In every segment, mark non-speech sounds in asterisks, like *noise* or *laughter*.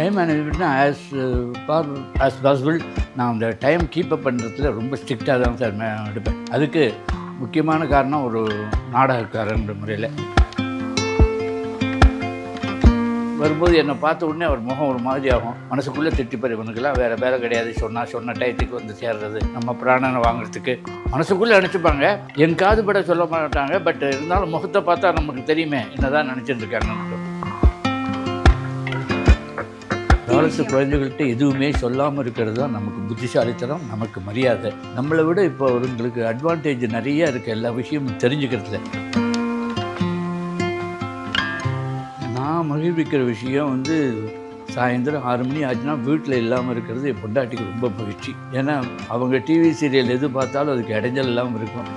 Time மேனேஜ்மெண்ட்னா as far as possible நான் அந்த டைம் கீப்பப் பண்ணுறதுல ரொம்ப ஸ்ட்ரிக்டாக தான் சார் மே- எடுப்பேன். அதுக்கு முக்கியமான காரணம் ஒரு நாடகக்காரன்ற முறையில். வரும்போது என்னை பார்த்த உடனே அவர் முகம் ஒரு மாதிரி ஆகும். மனசுக்குள்ளே திட்டிப்பார் இவனுக்கெல்லாம் வேறு வேலை கிடையாது. சொன்னால் சொன்ன டயத்துக்கு வந்து சேர்றது நம்ம பிராணனை வாங்குறதுக்கு. மனசுக்குள்ளே நினச்சிப்பாங்க. என் காது பட சொல்ல மாட்டாங்க பட் இருந்தாலும் முகத்தை பார்த்தா நமக்கு தெரியுமே என்னதான் நினச்சிட்டு இருக்காங்கன்னு. காலத்து குழந்தைகள்கிட்ட எதுவுமே சொல்லாமல் இருக்கிறது தான் நமக்கு புத்திசாலித்தனம் நமக்கு மரியாதை. நம்மளை விட இப்போ அவங்களுக்கு அட்வான்டேஜ் நிறைய இருக்குது எல்லா விஷயமும் தெரிஞ்சுக்கிறதுல. நான் மகிழ்விக்கிற விஷயம் வந்து சாயந்தரம் ஆறு மணி ஆச்சுன்னா வீட்டில் இல்லாமல் இருக்கிறது என் பொண்டாட்டிக்கு ரொம்ப மகிழ்ச்சி. ஏன்னா அவங்க டிவி சீரியல் எது பார்த்தாலும் அதுக்கு இடைஞ்சல் இல்லாமல் இருக்கும்.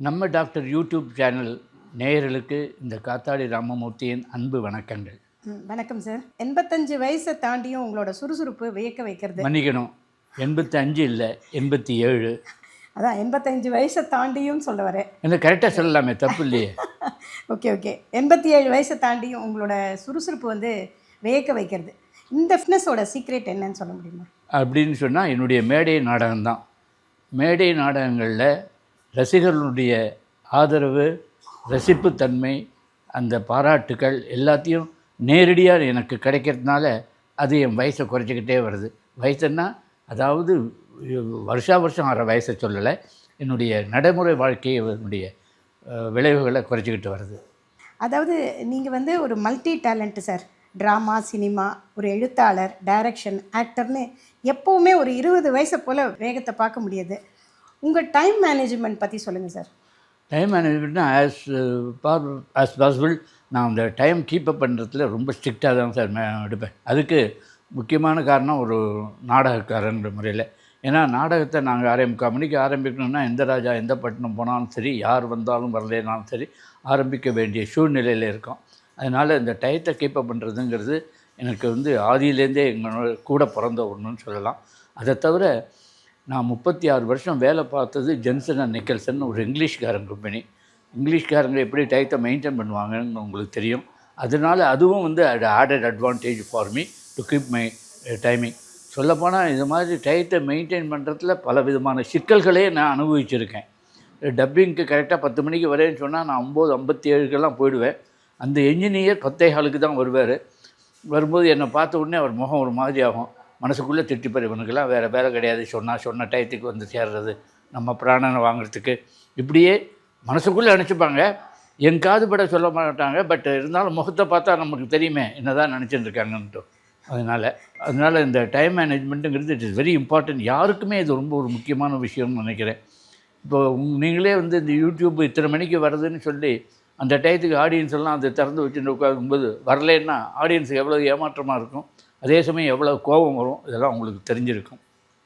நம்ம டாக்டர் யூடியூப் சேனல் நேயர்களுக்கு இந்த காத்தாடி ராமமூர்த்தியின் அன்பு வணக்கங்கள். வணக்கம் சார். எண்பத்தஞ்சு வயசை தாண்டியும் உங்களோட சுறுசுறுப்பு வியக்க வைக்கிறது. மன்னிக்கணும். எண்பத்தி அஞ்சு இல்லை எண்பத்தி ஏழு. அதான் எண்பத்தஞ்சு வயசை தாண்டியும் சொல்ல வரேன். என்ன கரெக்டாக சொல்லலாமே தப்பு இல்லையே. *laughs* Okay okay. எண்பத்தி ஏழு வயசை தாண்டியும் உங்களோட சுறுசுறுப்பு வந்து வியக்க வைக்கிறது. இந்த ஃபிட்னஸோட சீக்ரெட் என்னன்னு சொல்ல முடியுமா? அப்படின்னு சொன்னால் என்னுடைய மேடை நாடகம்தான். மேடை நாடகங்களில் ரசிகர்களுடைய ஆதரவு ரசிப்புத்தன்மை அந்த பாராட்டுக்கள் எல்லாத்தையும் நேரடியாக எனக்கு கிடைக்கிறதுனால அது என் வயசை குறைச்சிக்கிட்டே வருது. வயசுன்னா அதாவது வருஷா வருஷம் ஆகிற வயசை சொல்லலை. என்னுடைய நடைமுறை வாழ்க்கையை என்னுடைய விளைவுகளை குறைச்சிக்கிட்டு வருது. அதாவது நீங்கள் வந்து ஒரு multi talent sir drama cinema ஒரு எழுத்தாளர் டைரக்ஷன் ஆக்டர்னு எப்போவுமே ஒரு இருபது வயசை போல் வேகத்தை பார்க்க முடியுது. உங்கள் டைம் மேனேஜ்மெண்ட் பற்றி சொல்லுங்கள் சார் டைம் மேனேஜ்மெண்ட்னா ஆஸ் பார் ஆஸ் பாசிபிள் நான் அந்த டைம் கீப்பப் பண்ணுறதுல ரொம்ப ஸ்ட்ரிக்டாக தான் சார் எடுப்பேன். அதுக்கு முக்கியமான காரணம் ஒரு நாடகக்காரன்ற முறையில். ஏன்னா நாடகத்தை நாங்கள் ஆரம்பி மணிக்கு ஆரம்பிக்கணும்னா எந்த ராஜா எந்த பட்டணம் போனாலும் சரி யார் வந்தாலும் வரலைனாலும் சரி ஆரம்பிக்க வேண்டிய சூழ்நிலையில் இருக்கோம். அதனால் இந்த டயத்தை கீப்பப் பண்ணுறதுங்கிறது எனக்கு வந்து ஆதியிலேருந்தே எங்களோட கூட பிறந்த ஒன்றுன்னு சொல்லலாம். அதை தவிர நான் முப்பத்தி ஆறு வருஷம் வேலை பார்த்தது ஜென்சன் அண்ட் நிக்கல்சன் ஒரு இங்கிலீஷ்காரன் கம்பெனி. இங்கிலீஷ்காரங்க எப்படி டயத்தை மெயின்டைன் பண்ணுவாங்கன்னு உங்களுக்கு தெரியும். அதனால அதுவும் வந்து added advantage for me to keep my timing சொல்லப்போனால் இது மாதிரி டயத்தை மெயின்டைன் பண்ணுறதுல பல விதமான சிக்கல்களே நான் அனுபவிச்சிருக்கேன். டப்பிங்க்கு கரெக்டாக பத்து மணிக்கு வரேன்னு சொன்னால் நான் ஒம்பது ஐம்பத்தி ஏழுக்கெல்லாம் போயிடுவேன். அந்த என்ஜினியர் பத்தே காலுக்கு தான் வருவார். வரும்போது என்னை பார்த்த உடனே அவர் முகம் ஒரு மாதிரி ஆகும். மனசுக்குள்ளே திட்டிப்பார் இவனுக்கெல்லாம் வேறு வேலை கிடையாது. சொன்னால் சொன்ன டயத்துக்கு வந்து சேர்றது நம்ம பிராணனை வாங்குறதுக்கு. இப்படியே மனசுக்குள்ளே நினச்சிப்பாங்க. என் காது பட சொல்ல மாட்டாங்க. பட் இருந்தாலும் முகத்தை பார்த்தா நமக்கு தெரியுமே என்னதான் நினச்சிட்டு இருக்காங்கன்ட்டு அதனால் அதனால் இந்த டைம் மேனேஜ்மெண்ட்டுங்கிறது இட் இஸ் வெரி இம்பார்ட்டன்ட். யாருக்குமே இது ரொம்ப ஒரு முக்கியமான விஷயம்னு நினைக்கிறேன். இப்போ நீங்களே வந்து இந்த யூடியூப் இத்தனை மணிக்கு வருதுன்னு சொல்லி அந்த டயத்துக்கு ஆடியன்ஸ் எல்லாம் அதை திறந்து வச்சுட்டு உட்காரும்போது வரலன்னா ஆடியன்ஸுக்கு எவ்வளோ ஏமாற்றமாக இருக்கும். அதே சமயம் எவ்வளோ கோபம் வரும் இதெல்லாம் உங்களுக்கு தெரிஞ்சிருக்கும்.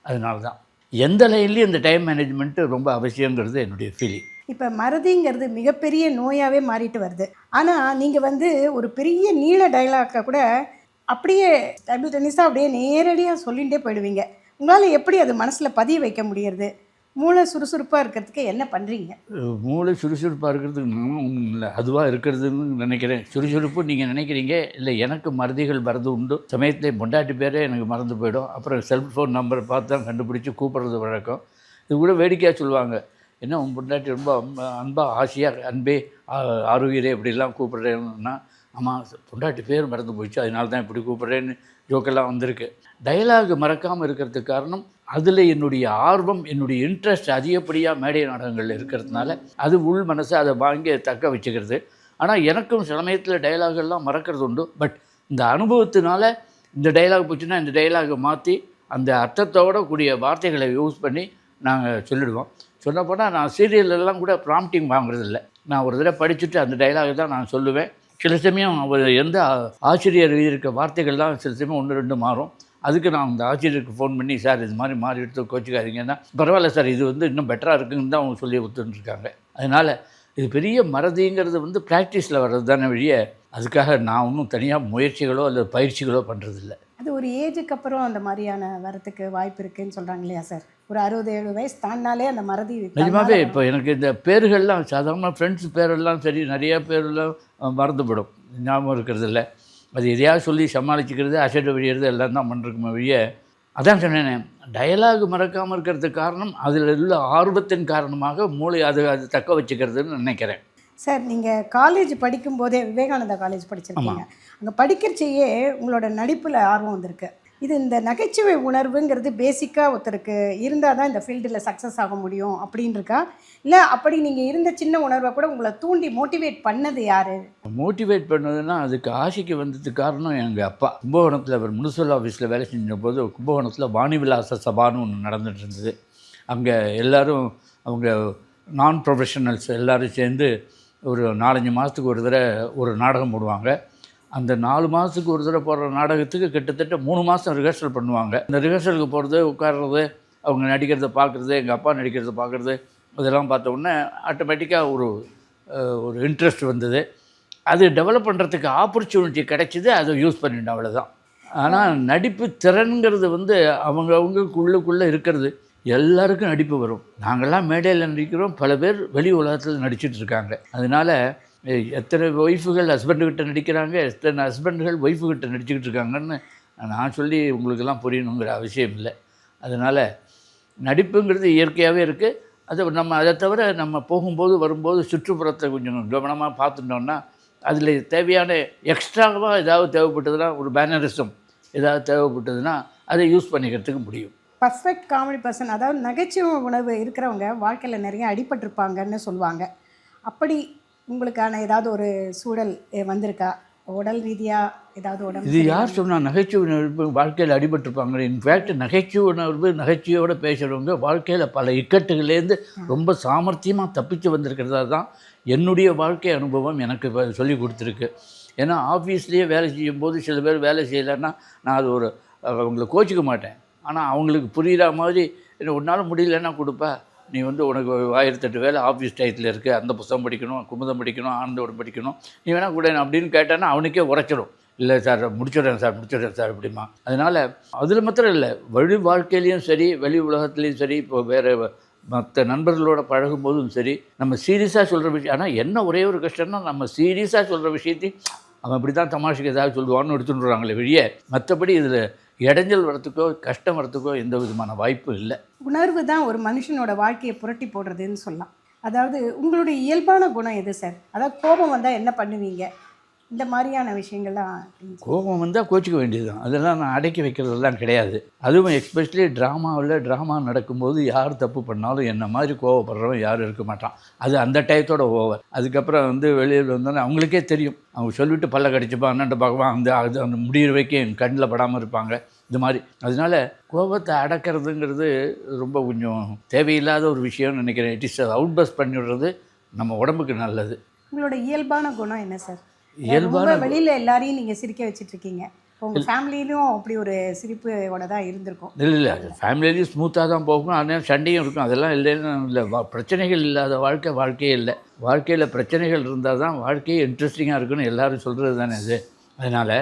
அதனால தான் எந்த லைன்லேயும் இந்த டைம் மேனேஜ்மெண்ட்டு ரொம்ப அவசியங்கிறது என்னுடைய ஃபீலிங் இப்போ மறதிங்கிறது மிகப்பெரிய நோயாகவே மாறிட்டு வருது. ஆனால் நீங்கள் வந்து ஒரு பெரிய நீள டைலாக்கை கூட அப்படியே டேபிள் டென்னிஸாக அப்படியே நேரடியாக சொல்லிகிட்டே போயிடுவீங்க. உங்களால் எப்படி அது மனசில் பதிய வைக்க முடியறது? மூளை சுறுசுறுப்பாக இருக்கிறதுக்கு என்ன பண்ணுறீங்க மூளை சுறுசுறுப்பாக இருக்கிறதுக்கு நான் ஒன்றும் இல்லை. அதுவாக இருக்கிறதுன்னு நினைக்கிறேன். சுறுசுறுப்பு நீங்கள் நினைக்கிறீங்க? இல்லை எனக்கு மருதிகள் வரது உண்டு. சமயத்தில் பொண்டாட்டி பேரே எனக்கு மறந்து போயிடும். அப்புறம் செல்ஃபோன் நம்பரை பார்த்து தான் கண்டுபிடிச்சி கூப்பிட்றது வழக்கம். இது கூட வேடிக்கையாக சொல்லுவாங்க. என்ன உன் பொண்டாட்டி ரொம்ப அன்பாக ஆசையாக அன்பே ஆ- ஆரோக்கியரே இப்படிலாம் கூப்பிட்றேன்னா ஆமாம் பொண்டாட்டி பேர் மறந்து போயிடுச்சு. அதனால தான் இப்படி கூப்பிட்றேன்னு ஜோக்கெல்லாம் வந்திருக்கு. டைலாக் மறக்காமல் இருக்கிறதுக்கு காரணம் அதில் என்னுடைய ஆர்வம் என்னுடைய இன்ட்ரெஸ்ட் அதிகப்படியாக மேடை நாடகங்கள் இருக்கிறதுனால அது உள் மனசை அதை வாங்கி தக்க வச்சுக்கிறது. ஆனால் எனக்கும் சமயத்தில் டைலாகெல்லாம் மறக்கிறது உண்டு. பட் இந்த அனுபவத்தினால இந்த டைலாக் போச்சுன்னா இந்த டயலாகை மாற்றி அந்த அர்த்தத்தோட கூடிய வார்த்தைகளை யூஸ் பண்ணி நாங்கள் சொல்லிடுவோம். சொல்லப்போனால் நான் சீரியல்லாம் கூட ப்ராம்ப்டிங் வாங்குறதில்ல நான் ஒரு தடவை படிச்சுட்டு அந்த டயலாகை தான் நான் சொல்லுவேன். சில சமயம் அவர் எந்த ஆசிரியர் எழுதியிருக்க வார்த்தைகள்லாம் சில சமயம் ஒன்று ரெண்டு மாறும். அதுக்கு நான் அந்த ஆசிரியருக்கு ஃபோன் பண்ணி சார் இது மாதிரி மாறி எடுத்து கோச்சிக்காதீங்கன்னா பரவாயில்ல சார் இது வந்து இன்னும் பெட்டராக இருக்குன்னு தான் அவங்க சொல்லி கொடுத்துட்டுருக்காங்க. அதனால் இது பெரிய மறதிங்கிறது வந்து ப்ராக்டிஸில் வர்றது தானே வழிய அதுக்காக நான் ஒன்றும் தனியாக முயற்சிகளோ அல்லது பயிற்சிகளோ பண்ணுறதில்ல அது ஒரு ஏஜுக்கு அப்புறம் அந்த மாதிரியான வரத்துக்கு வாய்ப்பு இருக்குன்னு சொல்கிறாங்க இல்லையா சார்? ஒரு அறுபது ஏழு வயசு தாண்டினாலே அந்த மறதி நிஜமாவே இப்போ எனக்கு இந்த பேர்கள்லாம் சாதாரண ஃப்ரெண்ட்ஸ் பேரெல்லாம் சரி நிறைய பேரெல்லாம் அஹ், மறந்துவிடும் ஞாபகம் இருக்கிறது இல்லை அது எதையாவது சொல்லி சமாளிச்சுக்கிறது அசடு வழியிறது எல்லாம் தான் பண்ணுறதுக்கு வழிய அதான் சொன்னேனே டயலாக் மறக்காமல் இருக்கிறதுக்கு காரணம் அதில் உள்ள ஆர்வத்தின் காரணமாக மூளை அது அது தக்க வச்சுக்கிறதுன்னு நினைக்கிறேன். சார் நீங்கள் காலேஜ் படிக்கும்போதே விவேகானந்தா காலேஜ் படிச்சிருக்கீங்க. அங்கே படிக்கிறச்சேயே உங்களோட நடிப்பில் ஆர்வம் வந்திருக்கு. இது இந்த நகைச்சுவை உணர்வுங்கிறது பேசிக்காக ஒருத்தருக்கு இருந்தால் தான் இந்த ஃபீல்டில் சக்ஸஸ் ஆக முடியும் அப்படின்னு இருக்கா இல்லை அப்படி நீங்கள் இருந்த சின்ன உணர்வை கூட உங்களை தூண்டி மோட்டிவேட் பண்ணது யார்? மோட்டிவேட் பண்ணதுன்னா அதுக்கு ஆசைக்கு வந்ததுக்கு காரணம் எங்கள் அப்பா. கும்பகோணத்தில் அவர் முனிசிபல் ஆஃபீஸில் வேலை செஞ்ச போது கும்பகோணத்தில் வாணிவிலாச சபான்னு ஒன்று நடந்துட்டு இருந்தது அங்கே எல்லோரும் அவங்க நான் ப்ரொஃபஷனல்ஸ் எல்லோரும் சேர்ந்து ஒரு நாலஞ்சு மாதத்துக்கு ஒரு தடவை ஒரு நாடகம் போடுவாங்க. அந்த நாலு மாதத்துக்கு ஒரு தடவை போடுற நாடகத்துக்கு கிட்டத்தட்ட மூணு மாதம் ரிஹர்சல் பண்ணுவாங்க. அந்த ரிஹர்சலுக்கு போகிறது உட்கார்றது அவங்க நடிக்கிறத பார்க்குறது எங்கள் அப்பா நடிக்கிறத பார்க்குறது இதெல்லாம் பார்த்த உடனே ஆட்டோமேட்டிக்காக ஒரு ஒரு இன்ட்ரெஸ்ட் வந்தது. அது டெவலப் பண்ணுறதுக்கு ஆப்பர்ச்சுனிட்டி கிடைச்சிது அதை யூஸ் பண்ணிட்டேன் அவ்வளோதான் ஆனால் நடிப்பு திறன்கிறது வந்து அவங்க அவங்களுக்குள்ளுக்குள்ளே இருக்கிறது. எல்லாருக்கும் நடிப்பு வரும். நாங்கள்லாம் மேடையில் நடிக்கிறோம் பல பேர் வெளி உலகத்தில் நடிச்சிட்ருக்காங்க அதனால் எத்தனை ஒய்ஃபுகள் ஹஸ்பண்டுக்கிட்ட நடிக்கிறாங்க எத்தனை ஹஸ்பண்டுகள் ஒய்ஃபுக்கிட்ட நடிச்சுக்கிட்டு இருக்காங்கன்னு நான் சொல்லி உங்களுக்கெல்லாம் புரியணுங்கிற அவசியம் இல்லை. அதனால் நடிப்புங்கிறது இயற்கையாகவே இருக்குது அது நம்ம அதை தவிர நம்ம போகும்போது வரும்போது சுற்றுப்புறத்தை கொஞ்சம் கவனமாக பார்த்துட்டோம்னா அதில் தேவையான எக்ஸ்ட்ராவாக ஏதாவது தேவைப்பட்டதுன்னா ஒரு பேனரிசம் ஏதாவது தேவைப்பட்டதுன்னா அதை யூஸ் பண்ணிக்கிறதுக்கு முடியும். பர்ஃபெக்ட் காமெடி பர்சன் அதாவது நகைச்சுவை உணவு இருக்கிறவங்க வாழ்க்கையில் நிறைய அடிபட்டிருப்பாங்கன்னு சொல்லுவாங்க. அப்படி உங்களுக்கான ஏதாவது ஒரு சூழல் வந்திருக்கா? உடல் ரீதியாக ஏதாவது உடம்பு இது யார் சொன்னால் நகைச்சுவை உணர்வு வாழ்க்கையில் அடிபட்டிருப்பாங்க. இன்ஃபேக்ட் நகைச்சுவை உணர்வு நகைச்சுவையோடு பேசுகிறவங்க வாழ்க்கையில் பல இக்கட்டுகளேருந்து ரொம்ப சாமர்த்தியமாக தப்பிச்சு வந்திருக்கிறதா தான் என்னுடைய வாழ்க்கை அனுபவம் எனக்கு சொல்லி கொடுத்துருக்கு. ஏன்னா ஆஃபீஸ்லேயே வேலை செய்யும்போது சில பேர் வேலை செய்யலைன்னா நான் அது ஒரு அவங்கள கோச்சிக்க மாட்டேன். ஆனால் அவங்களுக்கு புரிகிற மாதிரி உன்னால் முடியலன்னா கொடுப்பா. நீ வந்து உனக்கு ஆயிரத்தெட்டு வேலை ஆஃபீஸ் டயத்தில் இருக்குது அந்த புத்தகம் படிக்கணும் குமுதம் படிக்கணும் ஆனந்தோடு படிக்கணும். நீ வேணால் கூட அப்படின்னு கேட்டான்னா அவனுக்கே உரைச்சிடும். இல்லை சார் முடிச்சிடுறேன் சார் முடிச்சிடுறேன் சார் அப்படிமா. அதனால் அதில் மாத்திரம் இல்லை. வழி வாழ்க்கையிலையும் சரி வெளி உலகத்துலேயும் சரி இப்போ வேறு மற்ற நண்பர்களோட பழகும் போதும் சரி நம்ம சீரியஸாக சொல்கிற விஷயம் ஆனால் என்ன ஒரே ஒரு கஷ்டம்னா நம்ம சீரியஸாக சொல்கிற விஷயத்தையும் அவன் இப்படி தான் தமாஷுக்கு ஏதாவது சொல்லுவான்னு எடுத்துட்டுறாங்களே வெளியே. மற்றபடி இதில் இடைஞ்சல் வரத்துக்கோ கஷ்டம் வரத்துக்கோ எந்த விதமான வாய்ப்பும் இல்லை. உணர்வு தான் ஒரு மனுஷனோட வாழ்க்கையை புரட்டி போடுறதுன்னு சொல்லலாம். அதாவது உங்களுடைய இயல்பான குணம் எது சார்? அதாவது கோபம் வந்தால் என்ன பண்ணுவீங்க? இந்த மாதிரியான விஷயங்கள்லாம் கோபம் வந்தால் கோச்சிக்க வேண்டியது தான் அதெல்லாம் நான் அடக்கி வைக்கிறதெல்லாம் கிடையாது. அதுவும் எஸ்பெஷலி ட்ராமாவில் ட்ராமா நடக்கும்போது யார் தப்பு பண்ணாலும் என்ன மாதிரி கோவப்படுறவன் யாரும் இருக்க மாட்டான். அது அந்த டயத்தோட ஓவர் அதுக்கப்புறம் வந்து வெளியில் வந்தோன்னே அவங்களுக்கே தெரியும். அவங்க சொல்லிவிட்டு பல்ல கடிச்சுப்பான் அண்ணன்ட்ட பார்க்குவான் அந்த அது அந்த முடிகிற வரைக்கும் என் கண்ணில் படாமல் இருப்பாங்க. இது மாதிரி. அதனால கோபத்தை அடக்கிறதுங்கிறது ரொம்ப கொஞ்சம் தேவையில்லாத ஒரு விஷயம்னு நினைக்கிறேன். இட் இஸ் அவுட் பஸ் பண்ணிவிடுறது நம்ம உடம்புக்கு நல்லது. உங்களோட இயல்பான குணம் என்ன சார் இயல்பான வெளியில எல்லாரையும் நீங்க சிரிக்க வச்சிட்டு இருக்கீங்க உங்க ஃபேமிலியிலும் அப்படி ஒரு சிரிப்போட தான் இருந்திருக்கும். இல்லை இல்லை ஃபேமிலியிலையும் ஸ்மூத்தாக தான் போகும். ஆனால் சண்டையும் இருக்கும். அதெல்லாம் இல்லைன்னு இல்லை பிரச்சனைகள் இல்லாத வாழ்க்கை வாழ்க்கையே இல்லை. வாழ்க்கையில் பிரச்சனைகள் இருந்தால் தான் வாழ்க்கையே இன்ட்ரெஸ்டிங்காக இருக்குன்னு எல்லாரும் சொல்கிறது தானே இது அதனால்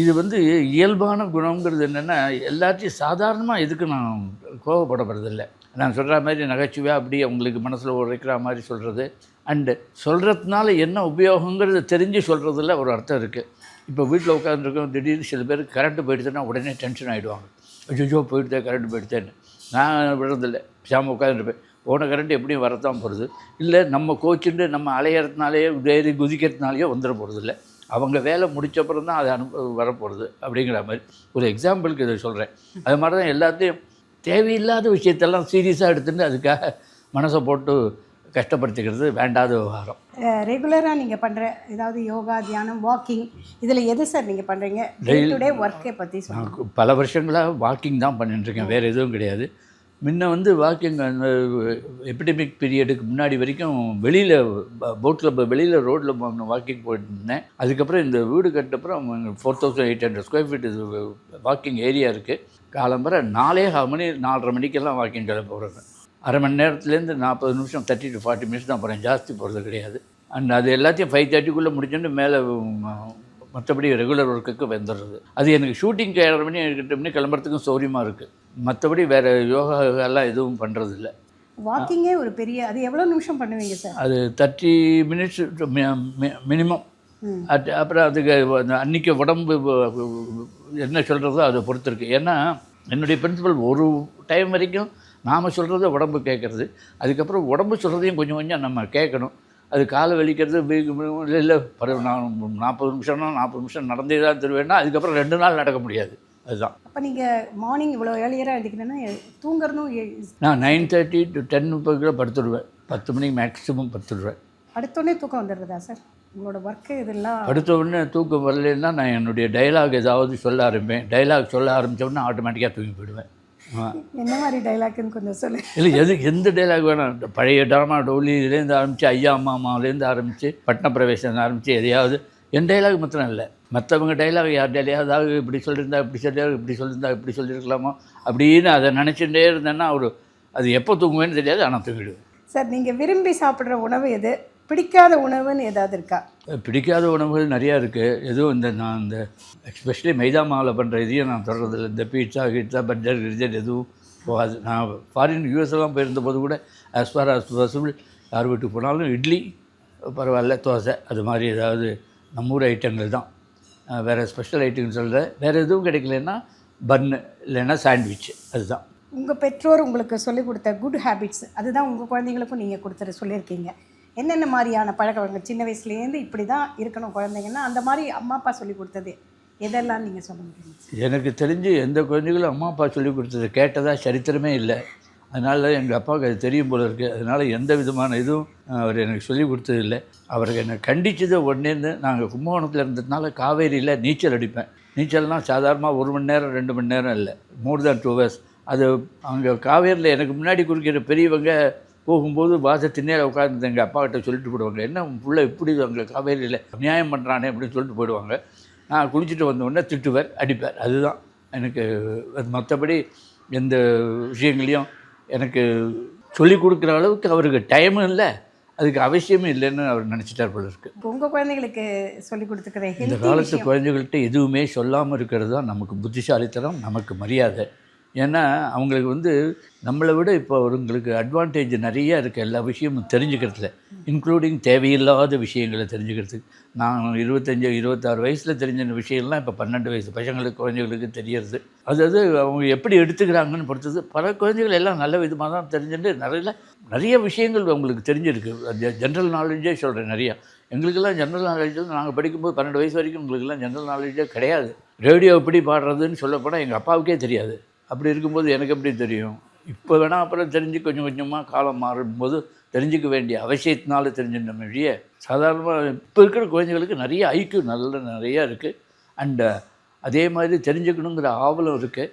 இது வந்து இயல்பான குணங்கிறது என்னென்னா எல்லாத்தையும் சாதாரணமாக எதுக்கு நான் கோவப்படப்படுறதில்லை நான் சொல்கிற மாதிரி நகைச்சுவையாக அப்படி அவங்களுக்கு மனசில் உரைக்கிற மாதிரி சொல்கிறது அண்டு சொல்கிறதுனால என்ன உபயோகங்கிறது தெரிஞ்சு சொல்கிறதுல ஒரு அர்த்தம் இருக்குது இப்போ வீட்டில் உட்காந்துருக்கோம் திடீர்னு சில பேர் கரண்ட்டு போயிடுதுன்னா உடனே டென்ஷன் ஆகிடுவாங்க ஐயோ போயிடுதே கரண்ட் போயிடுதேன்னு. நான் விடுறதில்லை. பேசாமல் உட்காந்துருப்பேன் போன கரண்ட் எப்படியும் வரத்தான் போகிறது இல்லை நம்ம கோச்சுண்டு நம்ம அலையிறதுனாலேயோ ஏறி குதிக்கிறதுனாலேயோ வந்துட போகிறதில்ல அவங்க வேலை முடித்தப்புறம் தான் அது அனுப்ப வரப்போகிறது அப்படிங்கிற மாதிரி. ஒரு எக்ஸாம்பிளுக்கு இதை சொல்கிறேன் அது மாதிரி தான் எல்லாத்தையும் தேவையில்லாத விஷயத்தெல்லாம் சீரியஸாக எடுத்துகிட்டு அதுக்காக மனசை போட்டு கஷ்டப்படுத்திக்கிறது வேண்டாத விவகாரம். ரெகுலராக நீங்கள் பண்ணுற ஏதாவது யோகா தியானம் வாக்கிங் இதில் எது சார் நீங்கள் பண்ணுறீங்க டே ஒர்க்கை பற்றி சொல்லுங்கள் பல வருஷங்களாக வாக்கிங் தான் பண்ணிட்டுருக்கேன் வேறு எதுவும் கிடையாது. முன்ன வந்து வாக்கிங் அந்த எபிடமிக் பீரியடுக்கு முன்னாடி வரைக்கும் வெளியில் போட்டில் வெளியில் ரோட்டில் வாக்கிங் போயிட்டு இருந்தேன் அதுக்கப்புறம் இந்த வீடு கட்டப்புறம் four thousand eight hundred square feet walking area இருக்குது காலம்பரை நாலே கால் மணி நாலரை மணிக்கெல்லாம் வாக்கிங் கிளம்ப போகிறேன் அரை மணி நேரத்துலேருந்து நாற்பது நிமிஷம் தேர்ட்டி டு ஃபார்ட்டி மினிட்ஸ் தான் போகிறேன் ஜாஸ்தி போகிறது கிடையாது. அண்ட் அது எல்லாத்தையும் ஃபைவ் தேர்ட்டிக்குள்ளே முடிச்சுட்டு மேலே மற்றபடி ரெகுலர் ஒர்க்குக்கு வந்துடுறது. அது எனக்கு ஷூட்டிங்க்கு ஏழரை மணி எட்டு மணி கிளம்புறதுக்கும் சௌரியமாக இருக்குது மற்றபடி வேறு யோகா எல்லாம் எதுவும் பண்ணுறது இல்லை வாக்கிங்கே ஒரு பெரிய அது எவ்வளோ நிமிஷம் பண்ணுவீங்க சார்? அது தேர்ட்டி மினிட்ஸ் மினிமம். அது அப்புறம் அதுக்கு அந்த அன்னைக்கு உடம்பு என்ன சொல்கிறதோ அதை பொறுத்து இருக்கு. ஏன்னா என்னுடைய பிரின்சிபல் ஒரு டைம் வரைக்கும் நாம் சொல்கிறத உடம்பு கேட்குறது. அதுக்கப்புறம் உடம்பு சொல்கிறதையும் கொஞ்சம் கொஞ்சம் நம்ம கேட்கணும். அது காலை வலிக்கிறது இல்லை இல்லை பரவ நான் நாற்பது நிமிஷம்னா நாற்பது நிமிஷம் நடந்தே தான் தருவேன்னா அதுக்கப்புறம் ரெண்டு நாள் நடக்க முடியாது. அதுதான். அப்போ நீங்கள் மார்னிங் இவ்வளோ ஏர்லியராக எழுதிக்கணும்னா தூங்குறதும் நான் நைன் தேர்ட்டி டு டென் முப்பதுக்குள்ள படுத்துடுவேன் பத்து மணிக்கு மேக்ஸிமம் படுத்துடுவேன் அடுத்தோடனே தூக்கம் வந்துடுறதா சார் உங்களோட ஒர்க்கு இதெல்லாம் அடுத்த உடனே தூக்கம் வரலன்னா நான் என்னுடைய டைலாக் ஏதாவது சொல்ல ஆரம்பிப்பேன். டைலாக் சொல்ல ஆரம்பித்த உடனே ஆட்டோமேட்டிக்காக தூங்கி போயிடுவேன். என்ன மாதிரி டைலாக்னு கொஞ்சம் சொல்லு. இல்லை எது எந்த டைலாக் வேணாம். பழைய ட்ராமா டோலியிலேருந்து ஆரம்பித்து ஐயா அம்மா அம்மாவிலேருந்து ஆரம்பித்து பட்ன பிரவேசம் ஆரம்பித்து எதையாவது என் டைலாக் மாத்திரம் இல்லை. மற்றவங்க டைலாக் யார் டைலாவது இப்படி சொல்லியிருந்தா இப்படி சொல்லியா இப்படி சொல்லியிருந்தா இப்படி சொல்லியிருக்கலாமோ அப்படின்னு அதை நினச்சிட்டே இருந்தேன்னா ஒரு அது எப்போ தூங்குவேன்னு தெரியாது ஆனால் தூங்கிடுவேன். சார் நீங்கள் விரும்பி சாப்பிட்ற உணவு எது? பிடிக்காத உணவுன்னு ஏதாவது இருக்கா? பிடிக்காத உணவுகள் நிறையா இருக்குது எதுவும் இந்த நான் இந்த எஸ்பெஷலி மைதா மாவில் பண்ணுற இதையும் நான் தொடர்றதில்ல. இந்த பீட்சா கீட்சா பர்ஜர் கிர்ஜர் எதுவும் போகாது. நான் ஃபாரின் யூஎஸ்லாம் போயிருந்த போது கூட ஆஸ் ஃபார் ஆஸ் பாசிபிள் யார் வீட்டுக்கு போனாலும் இட்லி பரவாயில்ல தோசை அது மாதிரி ஏதாவது நம்ம ஊர் ஐட்டங்கள் தான். வேறு ஸ்பெஷல் ஐட்டம்னு சொல்கிறேன் வேறு எதுவும் கிடைக்கலன்னா பன்னு இல்லைன்னா சாண்ட்விச் அதுதான். உங்கள் பெற்றோர் உங்களுக்கு சொல்லிக் கொடுத்த குட் ஹேபிட்ஸ் அதுதான் உங்கள் குழந்தைங்களுக்கும் நீங்கள் கொடுத்துட்டு சொல்லியிருக்கீங்க. என்னென்ன மாதிரியான பழக்க சின்ன வயசுலேருந்து இப்படி தான் இருக்கணும் குழந்தைங்கன்னா அந்த மாதிரி அம்மா அப்பா சொல்லி கொடுத்தது. எதெல்லாம் நீங்கள் சொல்ல முடியும்? எனக்கு தெரிஞ்சு எந்த குழந்தைகளும் அம்மா அப்பா சொல்லி கொடுத்தது கேட்டதா சரித்திரமே இல்லை. அதனால எங்கள் அப்பாவுக்கு அது தெரியும் போல இருக்குது அதனால் எந்த விதமான இதுவும் அவர் எனக்கு சொல்லி கொடுத்தது இல்லை. அவருக்கு என்னை கண்டிச்சது உடனேருந்து நாங்கள் கும்பகோணத்தில் இருந்ததுனால காவேரியில் நீச்சல் அடிப்பேன். நீச்சல்னால் சாதாரணமாக ஒரு மணி நேரம் ரெண்டு மணி நேரம் இல்லை. மோர் தேன் டூ ஹவர்ஸ் அது அங்கே காவேரியில் எனக்கு முன்னாடி குறுக்கிற பெரியவங்க போகும்போது வாச திண்ணையில் உட்காந்து எங்கள் அப்பா கிட்ட சொல்லிட்டு போயிடுவாங்க என்ன புள்ள இப்படி அங்கே காவேரியில் நியாயம் பண்ணுறானே அப்படின்னு சொல்லிட்டு போயிடுவாங்க. நான் குளிச்சுட்டு வந்த உடனே திட்டுவார் அடிப்பார். அதுதான் எனக்கு அது மற்றபடி எந்த விஷயங்களையும் எனக்கு சொல்லி கொடுக்குற அளவுக்கு அவருக்கு டைமும் இல்லை அதுக்கு அவசியமும் இல்லைன்னு அவர் நினச்சிட்டார் போல இருக்கு. உங்கள் குழந்தைங்களுக்கு சொல்லி கொடுத்துக்கிற இந்த காலத்து குழந்தைகள்கிட்ட எதுவுமே சொல்லாமல் இருக்கிறது தான் நமக்கு புத்திசாலித்தனம் நமக்கு மரியாதை. ஏன்னா அவங்களுக்கு வந்து நம்மளை விட இப்போ அவங்களுக்கு அட்வான்டேஜ் நிறைய இருக்குது எல்லா விஷயமும் தெரிஞ்சுக்கிறதுல. இன்க்ளூடிங் தேவையில்லாத விஷயங்களை தெரிஞ்சுக்கிறதுக்கு. நான் இருபத்தஞ்சி இருபத்தாறு வயசில் தெரிஞ்ச விஷயம்லாம் இப்போ பன்னெண்டு வயசு. பசங்களுக்கு குழந்தைகளுக்கு தெரியறது. அதாவது அவங்க எப்படி எடுத்துக்கிறாங்கன்னு பொறுத்தது பல குழந்தைகள் எல்லாம் நல்ல விதமாக தான் தெரிஞ்சுட்டு நிறைய நிறைய விஷயங்கள் அவங்களுக்கு தெரிஞ்சிருக்கு. ஜென்ரல் நாலேஜே சொல்கிறேன் நிறையா. எங்களுக்கெல்லாம் ஜென்ரல் நாலேஜ் வந்து நாங்கள் படிக்கும்போது பன்னெண்டு வயசு வரைக்கும் எங்களுக்கெல்லாம் ஜென்ரல் நாலேஜே கிடையாது. ரேடியோ எப்படி பாடுறதுன்னு சொல்லப்போனால் எங்கள் அப்பாவுக்கே தெரியாது. அப்படி இருக்கும்போது எனக்கு எப்படி தெரியும்? இப்போ வேணால் அப்புறம் தெரிஞ்சு கொஞ்சம் கொஞ்சமாக காலம் மாறும்போது தெரிஞ்சுக்க வேண்டிய அவசியத்தினால தெரிஞ்சுட்ட மொழிய சாதாரணமாக இப்போ இருக்கிற குழந்தைகளுக்கு நிறைய ஐக்கியம் நல்ல நிறையா இருக்குது அண்டு அதே மாதிரி தெரிஞ்சுக்கணுங்கிற ஆவலும் இருக்குது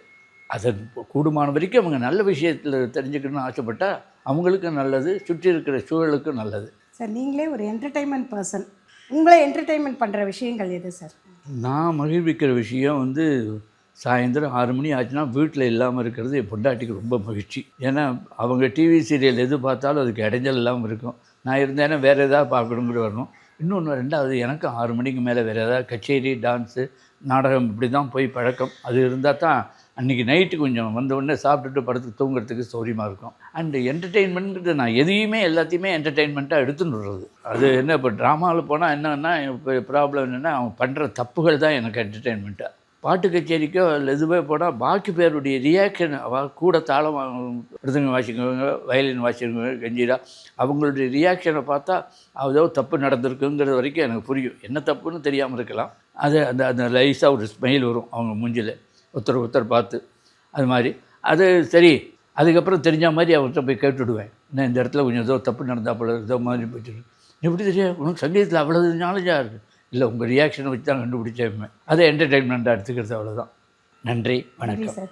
அதை கூடுமான வரைக்கும் அவங்க நல்ல விஷயத்தில் தெரிஞ்சுக்கணும்னு ஆசைப்பட்டா அவங்களுக்கும் நல்லது சுற்றி இருக்கிற சூழலுக்கும் நல்லது. சார் நீங்களே ஒரு என்டர்டைன்மெண்ட் பர்சன் உங்களை என்டர்டைன்மெண்ட் பண்ணுற விஷயங்கள் எது சார்? நான் மகிழ்விக்கிற விஷயம் வந்து சாயந்தரம் ஆறு மணி ஆச்சுன்னா வீட்டில் இல்லாமல் இருக்கிறது என் பொண்டாட்டிக்கு ரொம்ப மகிழ்ச்சி. ஏன்னா அவங்க டிவி சீரியல் எது பார்த்தாலும் அதுக்கு இடைஞ்சல் இல்லாமல் இருக்கும். நான் இருந்தேன்னா வேறு எதாவது பார்க்கணுங்கிற வரணும். இன்னொன்று ரெண்டாவது எனக்கு ஆறு மணிக்கு மேலே வேறு ஏதாவது கச்சேரி டான்ஸு நாடகம் இப்படி தான் போய் பழக்கம். அது இருந்தால் தான் அன்றைக்கி நைட்டு கொஞ்சம் வந்த உடனே சாப்பிட்டுட்டு படுத்து தூங்குறதுக்கு சௌரியமாக இருக்கும். அண்டு என்டர்டெயின்மெண்ட்டு நான் எதையுமே எல்லாத்தையுமே என்டர்டெயின்மெண்ட்டாக எடுத்துன்னு விடுறது அது என்ன இப்போ ட்ராமாவில் போனால் என்னன்னா இப்போ ப்ராப்ளம் என்னென்னா அவங்க பண்ணுற தப்புகள் தான் எனக்கு என்டர்டெயின்மெண்ட்டாக பாட்டு கச்சேரிக்கோ இல்லை எதுவே போனால் பாக்கி பேருடைய ரியாக்ஷன் அவள் கூட தாளம் மிருதங்க வாசிக்கிறவங்க வயலின் வாசிக்கிறவங்க கஞ்சிடா அவங்களுடைய ரியாக்ஷனை பார்த்தா ஏதோ தப்பு நடந்திருக்குங்கிறது வரைக்கும் எனக்கு புரியும். என்ன தப்புன்னு தெரியாமல் இருக்கலாம். அது அந்த அந்த லைஸாக ஒரு ஸ்மைல் வரும் அவங்க மூஞ்சில். ஒருத்தர் ஒருத்தர் பார்த்து. அது மாதிரி. அது சரி. அதுக்கப்புறம் தெரிஞ்ச மாதிரி அவர்கிட்ட போய் கேட்டுவிடுவேன். நான் இந்த இடத்துல கொஞ்சம் ஏதோ தப்பு நடந்தால் போல ஏதோ மாதிரி போயிட்டு எப்படி தெரியும்? உனக்கு சங்கீதத்தில் அவ்வளோ நாலேஜாக இருக்குது இல்லை உங்கள் ரியாக்ஷனை வச்சு தான் கண்டுபிடிச்சேன் அதை என்டர்டெயின்மெண்ட்டாக எடுத்துக்கிறது அவ்வளோதான் நன்றி வணக்கம். சார்.